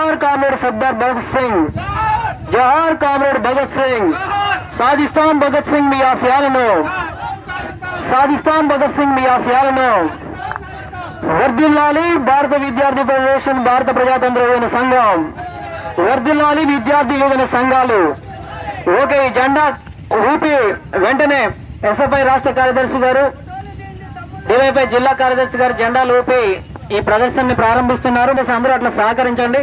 జోహార్ comrade Sardar Bhagat Singh జోహార్ comrade Bhagat Singh సాధిస్తాం భగత్ సింగ్ మీ ఆశయాలను సాధిస్తాం భగత్ సింగ్ మీ ఆశయాలను వర్ధిల్లాలి భారత విద్యార్థి ఫెడరేషన్ భారత ప్రజాతంత్ర యోజన సంఘం వర్ధిల్లాలి విద్యార్థి యోజన సంఘాలు ఓకే ఈ జెండా ఊపి వెంటనే ఎస్ఎఫ్ఐ రాష్ట్ర కార్యదర్శి గారు డివైఫై జిల్లా కార్యదర్శి గారు జెండాలు ఊపి ఈ ప్రదర్శనని ప్రారంభిస్తున్నారు. అందరూ అట్లా సహకరించండి.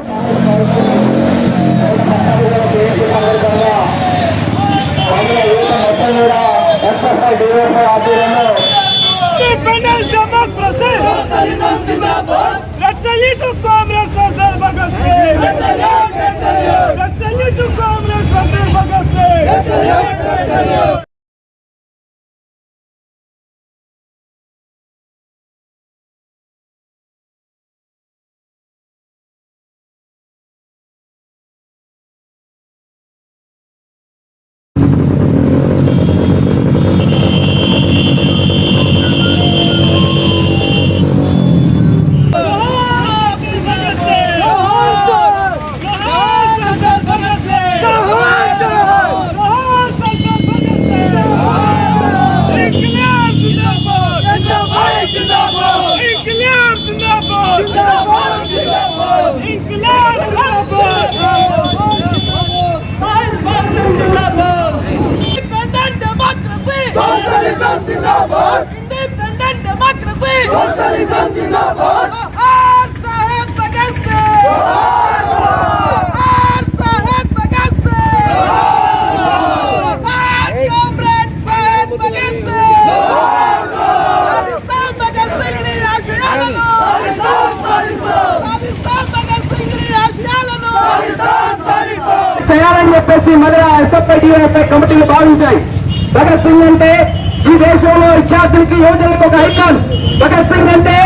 చేయాలని చెప్పేసి మొదల ఎస్ఎఫ్ఐ కమిటీలు భావించాయి. భగత్ సింగ్ అంటే ఈ దేశంలో విద్యార్థులకి యువజనులకు ఒక ఐకాన్. భగత్ సింగ్ అంటే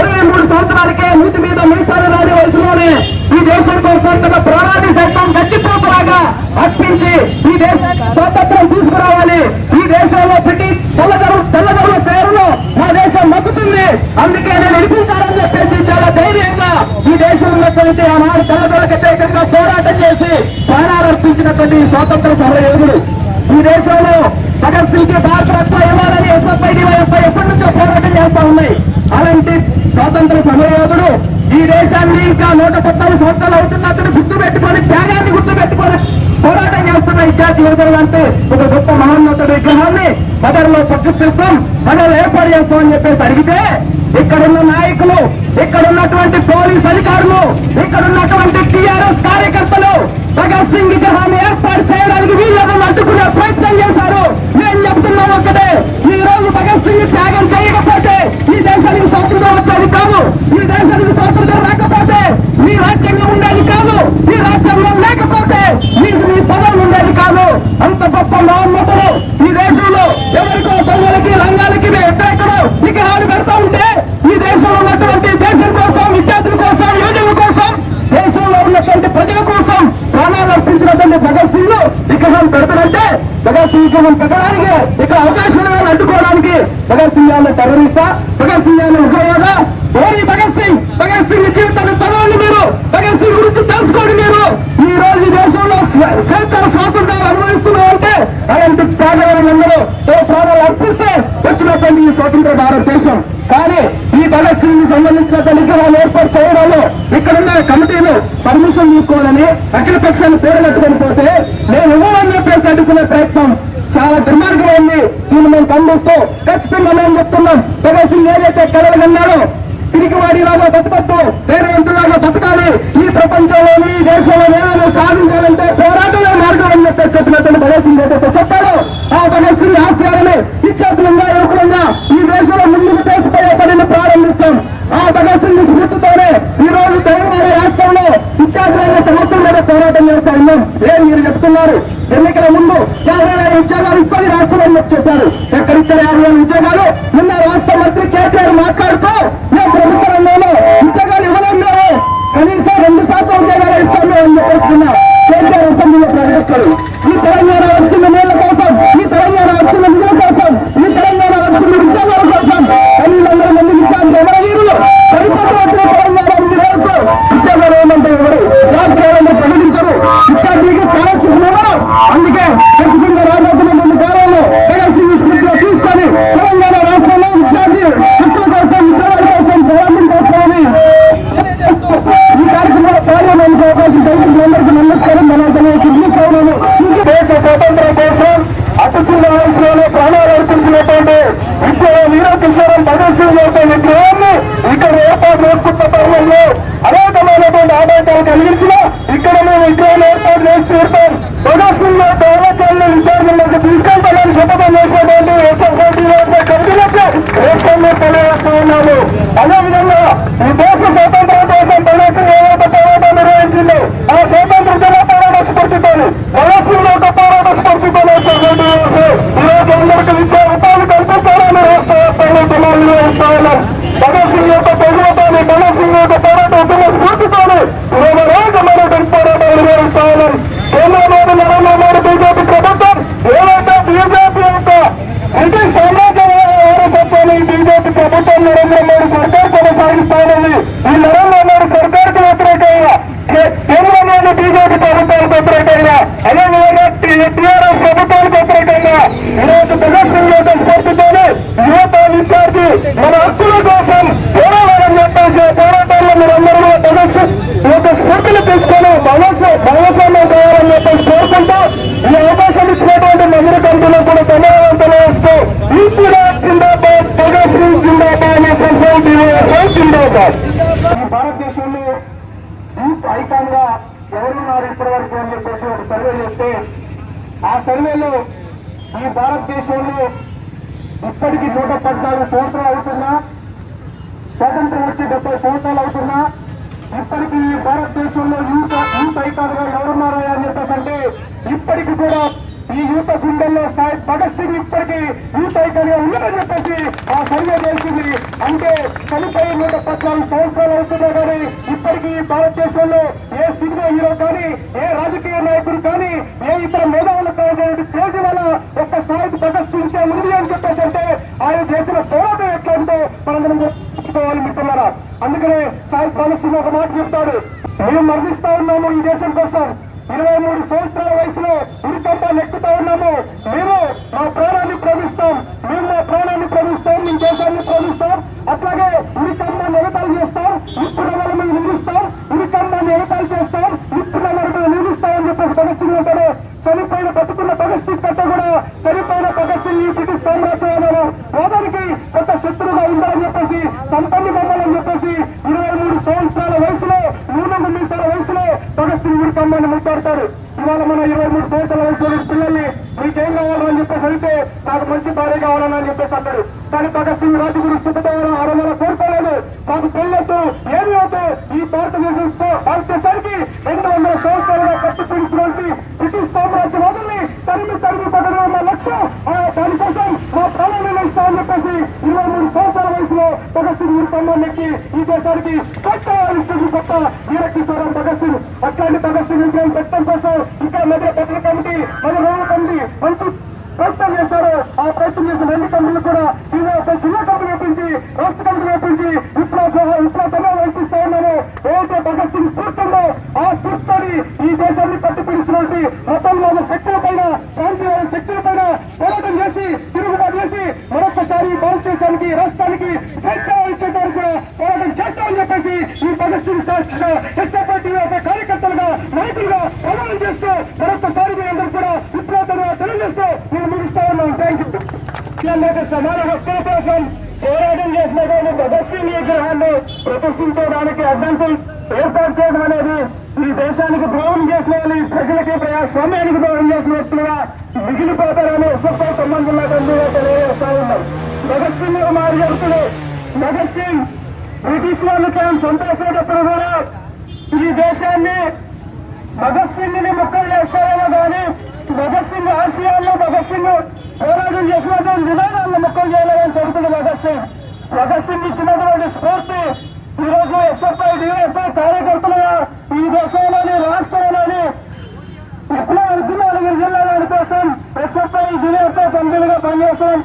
ఇరవై మూడు సంవత్సరాలకే మృతి మీద మీసాలు రాని వయసులోనే ఈ దేశం కోసం తన ప్రాణాన్ని సైతం గట్టిపోతలాగా అర్పించి ఈ దేశ స్వాతంత్రం తీసుకురావాలి. ఈ దేశంలో బ్రిటిష్ తెల్లగరు తెల్లగరుల చేరులో మా దేశం మొక్కుతుంది. అందుకే నేను నడిపించాలని చెప్పేసి చాలా ధైర్యంగా ఈ దేశంలో ఉన్నటువంటి ఆనాడు తెల్లగరులకు పోరాటం చేసి ప్రాణాలర్పించినటువంటి స్వాతంత్ర సమర యోధుడు ఈ దేశంలో భగత్ సింగ్కి భారత రత్న ఇవ్వాలని ఎస్ఎఫ్ఐ డివైఎఫ్ఐ ఎప్పటి నుంచో పోరాటం చేస్తా ఉన్నాయి. అలాంటి స్వాతంత్ర సమరయోధుడు ఈ దేశాన్ని ఇంకా నూట పద్నాలుగు సంవత్సరాలు అవుతున్న అతను గుర్తు పెట్టుకొని త్యాగాన్ని గుర్తు పెట్టుకొని పోరాటం చేస్తున్న విద్యార్థి యువకులు అంటే ఒక గొప్ప మహోన్నతుడి విగ్రహాన్ని బదర్లో ప్రతిష్ఠిస్తాం బదర్లో ఏర్పాటు చేస్తామని చెప్పేసి అడిగితే ఇక్కడున్న నాయకులు ఇక్కడున్నటువంటి పోలీస్ అధికారులు ఇక్కడున్నటువంటి టిఆర్ఎస్ కార్యకర్తలు భగత్ సింగ్ విగ్రహాన్ని ఏర్పాటు చేయడానికి వీళ్ళని అడ్డుకునే ప్రయత్నం చేశారు. నేను చెప్తున్నాం ఒకటే ఈ రోజు భగత్ సింగ్ త్యాగం చేయకపోతే ఈ దేశానికి స్వాతంత్రం వచ్చేది కాదు. ఈ దేశానికి స్వాతంత్రం రాకపోతే మీ రాజ్యాంగం ఉండేది కాదు. ఈ రాజ్యాంగం లేకపోతే మీకు మీ పదవులు ఉండేది కాదు. అంత గొప్ప మహోన్నతులు ఈ దేశంలో ఎవరికో దొంగలకి రంగాలకి ఎక్కడెక్కడో విగ్రహాలు పెడతా ఉంటే ఈ దేశంలో ఉన్నటువంటి దేశం కోసం విద్యార్థుల కోసం యువజనుల కోసం దేశంలో ఉన్నటువంటి ప్రజల కోసం ప్రాణాలు అర్పించినటువంటి భగత్ సింగ్ విగ్రహం పెడతాడంటే భగత్ పెట్టడానికి ఇక్కడ అవకాశాలను అడ్డుకోవడానికి భగత్ సింగ్ గారిని టెర్రరిస్టా భగత్ సింగ్ గారిని ఉగ్రవాద. ఓరి భగత్ సింగ్! భగత్ సింగ్ జీవితాన్ని చదవండి మీరు. భగత్ సింగ్ గురించి తెలుసుకోండి మీరు. ఈ రోజు దేశంలో స్వేచ్ఛ స్వాతంత్రాలు అనుభవిస్తున్నాం అంటే అలాంటి పేదవాళ్ళందరూ తమ ప్రాణాలు అర్పిస్తే వచ్చినటువంటి ఈ స్వతంత్ర భారతదేశం. కానీ ఈ భగత్ సింగ్ సంబంధించిన నిగ్రహాలు ఏర్పాటు చేయడంలో ఇక్కడున్న కమిటీలు పర్మిషన్ తీసుకోవాలని అఖిల పక్షాన్ని పేరగట్టుకొని పోతే నేను అడ్డుకునే ప్రయత్నం చాలా దుర్మార్గమైంది దీన్ని మేము ఖండిస్తూ ఖచ్చితంగా మేము చెప్తున్నాం. భగత్ సింగ్ ఏదైతే కలలు కన్నాడో తిరిగి వాడిలాగా బతకద్దు పేరువంతులాగా బతకాలి. ఈ ప్రపంచంలోని ఈ దేశంలో ఏమైనా సాధించాలంటే పోరాటమే మార్గం అని చెప్పి చెప్పినట్టు భగత్ సింగ్ ఏదైతే చెప్పాడో ఆ భగత్ సింగ్ ఆశయాలని ఇచ్చేతనంగా యువకులంగా ఈ దేశంలో ముందుకు తీసుకుపోయే పనిని ప్రారంభిస్తాం. ఆ భగత్ సింగ్ స్ఫూర్తితోనే ఈ రోజు తెలంగాణ రాష్ట్రంలో విద్యార్థులంగ సంవత్సరం పోరాటం చేస్తా ఉన్నాం. ఏం మీరు చెప్తున్నారు? ఎన్నికల ముందు యాభై వేల ఉద్యోగాలు ఇస్తారని రాష్ట్రంలో చెప్పారు ఎక్కడిచ్చారు యాభై వేల ఉద్యోగాలు? ఆందోళనలో ప్రాణాలు అర్పించినటువంటి ఇప్పుడు వీరో కిషోరం ప్రదర్శించినటువంటి గృహాన్ని ఇక్కడ ఏర్పాటు చేసుకున్న తరుణంలో అనేకమైనటువంటి ఆదాయాలు కలిగించిన ఇక్కడ మేము విగ్రహం ఏర్పాటు చేస్తూ ఉంటాం ప్రదర్శనలో దేవచారులు విద్యార్థులకు తీసుకెళ్తామని శపథం చేసినటువంటి ఎస్ఎస్ఆర్టీ కమిటీలకు రేపు తెలియజేస్తూ ఉన్నాము. అదేవిధంగా Solo ఈ భారతదేశంలో యూత్ ఐకాన్గా ఎవరున్నారు ఇప్పటి వరకు అని చెప్పేసి ఒక సర్వే చేస్తే ఆ సర్వేలో ఈ భారతదేశంలో ఇప్పటికి నూట పద్నాలుగు సంవత్సరాలు అవుతున్నా స్వాతంత్రం వచ్చి డెబ్బై సంవత్సరాలు అవుతున్నా ఇప్పటికీ ఈ భారతదేశంలో యూత్ యూత్ ఐకాన్గా ఎవరున్నారా అని చెప్పేసి అంటే ఇప్పటికి కూడా ఈ యూత గుండెల్లో సాయి భగత్ సింగ్ ఇప్పటికీ యూత్ ఐకాన్ ఉన్నారని చెప్పేసి ఆ సర్వే చేసింది అంటే చనిపోయి నూట పద్నాలుగు సంవత్సరాలు అవుతున్నా కానీ ఇప్పటికీ భారతదేశంలో ఏ సినిమా హీరో కానీ ఏ రాజకీయ నాయకుడు కానీ ఏ ఇతర మేధావులు కానీ చేసి వల్ల ఒక్క సాయి భగత్ సింగ్ ఉంది అని చెప్పేసి అంటే ఆయన చేసిన పోరాటం ఎట్లా అంటే మనందరం గుర్తుంచుకోవాలి మిత్రులారా. అందుకనే సాయి భగత్ సింగ్ ఒక మాట చెప్తాడు. మేము మరణిస్తా ఉన్నాము ఈ దేశం కోసం. ఇరవై మూడు సంవత్సరాల వయసులో ఉరికంపాన్ని ఎక్కుతా ఉన్నాము. మేము మా ప్రాణాన్ని ప్రేమిస్తాం. మేము మా ప్రాణాన్ని ప్రేమిస్తాం. మీ దేశాన్ని ప్రేమిస్తాం. అట్లాగే ఉరికంబాన్ని ఎగతాలు చేస్తాం. ఇప్పుడు మేము నిలుస్తాం ఉరికంబాన్ని ఎగతాలు చేస్తాం. ఇప్పుడు వరకు నిలుస్తామని చెప్పేసి భగత్ సింగ్ అంటాడు చనిపోయిన బతుకున్న భగత్ సింగ్ కంటే కూడా చనిపోయిన భగత్ సింగ్ ఈ బ్రిటిష్ సామ్రాజ్యవాదాలు వాదానికి కొంత శత్రువుగా ఉండాలని చెప్పేసి సంపన్ని బొమ్మలని చెప్పేసి ఇరవై మూడు సంవత్సరాల వయసులో మూడు నూనె మీసాల వయసులో భగత్ సింగ్ గురి ముట్టాడతారు ఇవాళ మన ఇరవై మూడు సంవత్సరాల వయసులో పిల్లల్ని మీకేం కావాలని చెప్పేసి అడిగితే నాకు మంచి భార్య కావాలని అని చెప్పేసి అన్నాడు కానీ భగత్ సింగ్ రాజుగురు సుఖదేవరావు ఆడవాళ్ళ కోరుకోలేదు. మాకు పెళ్ళొద్దు ఏమి వద్దు. ఈ భారతదేశం భారతదేశానికి రెండు వందల సంవత్సరాలుగా కట్టుపీడిచినటువంటి బ్రిటిష్ సామ్రాజ్యవాదుల్ని తరిమి తరిమి పట్టడం మా లక్ష్యం. దానికోసం మా ప్రాణాలను ఇస్తామని చెప్పేసి ఇరవై మూడు సంవత్సరాల వయసులో భగత్ సింగ్ ఉరికమ్మాన్ని నెక్కి ఈ దేశానికి స్వచ్ఛవాదిస్తుంది గొప్ప వీర భగత్ సింగ్. అట్లాంటి భగత్ సింగ్ విగ్రహం పెట్టడం కోసం ఇక్కడ మధ్య పత్రిక కమిటీ మన రోజు కమిటీ మంచి ప్రయత్నం చేశారు. ఆ ప్రయత్నం చేసిన రెండు కంపెనీలు కూడా ఇవి ఒక జిల్లా కంపెనీ వేపించి రాష్ట్ర కంపెనీ వేపించి ఇప్పుడు ఇప్పుడు ధన్యవాదాలు అర్పిస్తా ఉన్నాము. ఏదైతే భగత్ సింగ్ స్ఫూర్తి ఉందో ఆ స్ఫూర్తితోని ఈ దేశాన్ని కట్టిపిడిస్తున్నటువంటి మతంలో శక్తుల పైన ప్రాంతీయ శక్తుల పైన పోరాటం చేసి తిరుగుబాటు చేసి మరొకసారి భారతదేశానికి రాష్ట్రానికి స్వేచ్ఛ ఇచ్చేటానికి కూడా పోరాటం చేస్తామని చెప్పేసి ఈ సాక్షిగా సింగ్ కార్యకర్తలుగా నాయకులుగా ప్రమాణం చేస్తూ మరొకసారి మీ అందరూ కూడా విప్లవంగా తెలియజేస్తూ నేను ముగిస్తా ఉన్నాను. థ్యాంక్ యూ సమాన హక్కుల కోసం పోరాటం చేసినటువంటి భగత్ సింగ్ విగ్రహాన్ని ప్రదర్శించడానికి అడ్డంకులు ఏర్పాటు చేయడం అనేది ఈ దేశానికి ద్రోహం చేసిన వాళ్ళు ఈ ప్రజలకి ప్రజాస్వామ్యానికి ద్రోహం చేసిన వ్యక్తులుగా మిగిలిపోతారని ఎస్ఎఫ్ఐ సంబంధం లేకుండా తెలియజేస్తా ఉన్నారు భగత్ సింగ్ మారి చెబుతుంది భగత్ సింగ్ బ్రిటిష్ వాళ్ళు తాను చంపేసేటప్పుడు కూడా ఈ దేశాన్ని భగత్ సింగ్ని ముక్కలు చేస్తారేమో కానీ భగత్ సింగ్ ఆసియాల్లో భగత్ సింగ్ పోరాటం చేసినటువంటి విధానాలను ముక్కలు చేయలేదని చెబుతుంది భగత్ సింగ్. భగత్ సింగ్ ఇచ్చినటువంటి స్ఫూర్తి ఈ రోజు ఎస్ఎఫ్ఐ డిఎఫ్ఐ కార్యకర్తలుగా ఈ దేశంలోని రాష్ట్రంలోని విప్లవ ఉద్యమాల జిల్లాల కోసం ఎస్ఎఫ్ఐ డిఎఫ్ఐ కంపెనీగా పనిచేస్తామని